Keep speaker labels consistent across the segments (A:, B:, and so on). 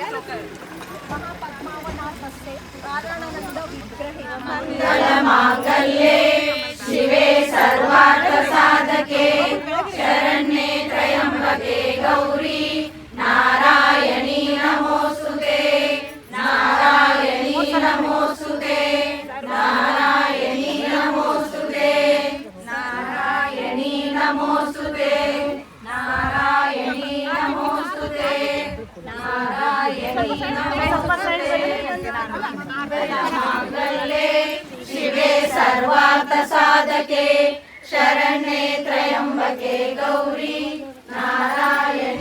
A: ಮಹಾಪದ್ಮಾವನಾಥಸ್ತೆ ಕಾರಣಾನಂದ ವಿಗ್ರಹೇ ಮಂಗಳಮಾಕಲ್ಯೆ ಶಿವೆ ಸರ್ವಾರ್ಥ ಸಾಧಕೆ ಶರಣ್ಯೆ ತ್ರಯಂಬಕೆ ಗೌರಿ. ನಾರಾಯಣಿ ನಮೋಸ್ತುತೆ. ನಾರಾಯಣಿ ನಮೋಸ್ತುತೆ. ನಾರಾಯಣಿ ನಮೋಸ್ತುತೆ. ನಾರಾಯಣಿ ನಮೋಸ್ತುತೆ. ನಾರಾಯಣಿ ನಮೋ शिवे सर्वार्थसाधके शरणे त्र्यम्बके गौरी नारायण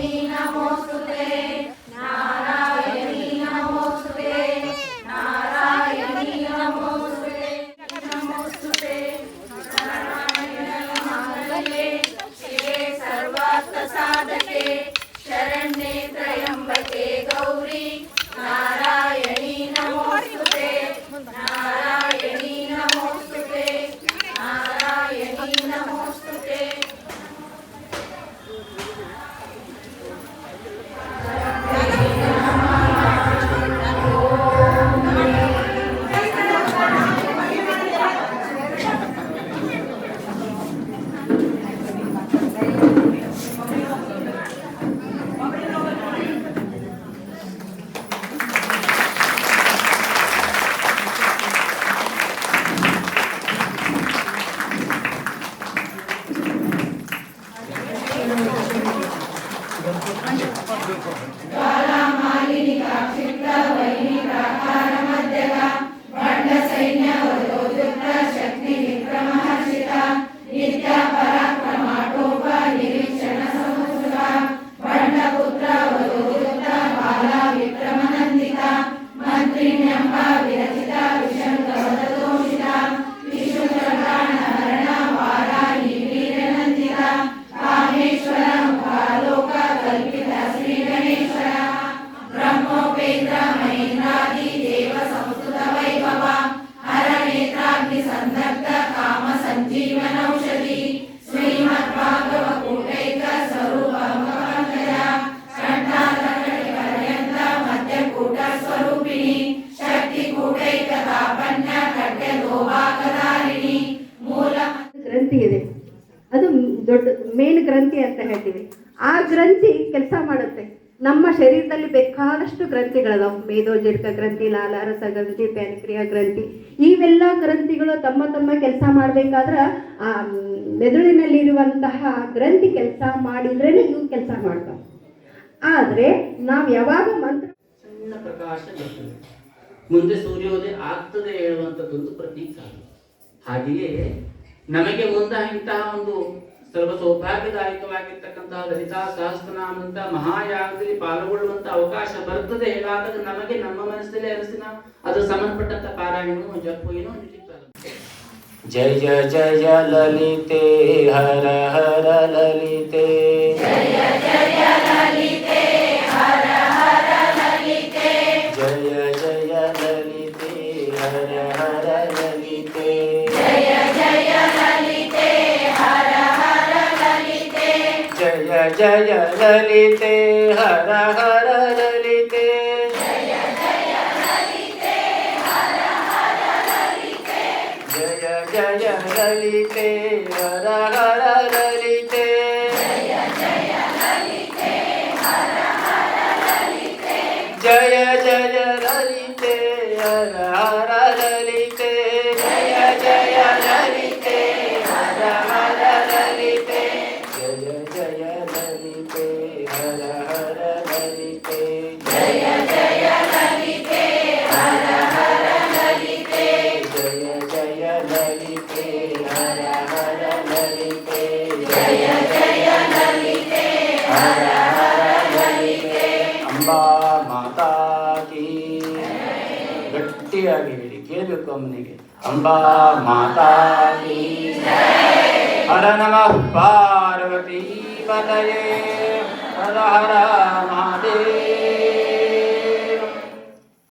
A: ಕೋಪೇಂದ್ರ ಮಹೇಂದ್ರಾದಿ ದೇವ ಸಂಸ್ಕೃತ ವೈಭವ. ಹರ ನೇತ್ರಾಗ್ನಿ ಸಂದಗ್ಧ ಕಾಮ ಸಂಜೀವನ ಔಷಧಿ. ಶ್ರೀಮದ್ ಭಾಗವ ಕೋಟೈಕ ಸ್ವರೂಪ ಭಗವಂತಯ ಕಂಠಾಲಕಟೆ ಪರ್ಯಂತ ಮಧ್ಯಕೂಟ ಸ್ವರೂಪಿಣಿ. ಶಕ್ತಿ ಕೂಟೈಕ ತಾಪನ್ಯ ಕಟ್ಟೆ ಲೋಭಾಗಧಾರಿಣಿ ಮೂಲ
B: ಗ್ರಂಥಿ ಇದೆ. ಅದು ದೊಡ್ಡ ಮೇನ್ ಗ್ರಂಥಿ ಅಂತ ಹೇಳ್ತೀವಿ. ಆ ಗ್ರಂಥಿ ಕೆಲಸ ಮಾಡುತ್ತೆ. ನಮ್ಮ ಶರೀರದಲ್ಲಿ ಬೇಕಾದಷ್ಟು ಗ್ರಂಥಿಗಳದಾವು. ಮೇದೋಜೀರ್ಕ ಗ್ರಂಥಿ, ಲಾಲಾರಸ ಗ್ರಂಥಿ ಪ್ಯಾನ್ಕ್ರಿಯಾ ಗ್ರಂಥಿ, ಇವೆಲ್ಲ ಗ್ರಂಥಿಗಳು ತಮ್ಮ ತಮ್ಮ ಕೆಲಸ ಮಾಡಬೇಕಾದ್ರೆ, ಆ ಮೆದುಳಿನಲ್ಲಿರುವಂತಹ ಗ್ರಂಥಿ ಕೆಲಸ ಮಾಡಿದ್ರೇನೆ ಇವು ಕೆಲಸ ಮಾಡ್ತಾವೆ. ಆದ್ರೆ ನಾವು ಯಾವಾಗ ಮಂತ್ರ ಸಣ್ಣ
C: ಪ್ರಕಾಶ ಮುಂದೆ ಸೂರ್ಯೋದಯ ಆಗ್ತದೆ ಹೇಳುವಂಥದ್ದೊಂದು ಪ್ರತೀಕ. ಹಾಗೆಯೇ ನಮಗೆ ಮುಂದ ಇಂತಹ ಒಂದು ಸರ್ವ ಸೌಭಾಗ್ಯದಾಯಕವಾಗಿರ್ತಕ್ಕಂತಹ ಲಲಿತಾ ಸಹಸ್ರನಾಮಂತ ಮಹಾಯಾಗದಲ್ಲಿ ಪಾಲ್ಗೊಳ್ಳುವಂತ ಅವಕಾಶ ಬರ್ತದೆ ಹೇಗಾದಾಗ ನಮಗೆ ನಮ್ಮ ಮನಸ್ಸಲ್ಲೇ ಅರಸಿನ ಅದು ಸಂಬಂಧಪಟ್ಟಂತ ಪಾರಾಯಣವು ಜಪು ಏನೋ
D: ಜಯ ಜಯ ಜಯ ಲಲಿತೆ, ಹರ ಹರ ಲಲಿತೆ. जय ललिते हर हर ललिते जय जय ललिते हर हर ललिते ಗಟ್ಟಿಯಾಗಿ ಹೇಳಿ ಕೇಳಬೇಕು ಅಮ್ಮನಿಗೆ ಅಂಬಾ ಮಾತಾ ಕೀ ಹರ ನಮಃ மலையே ஹர ஹர மாதே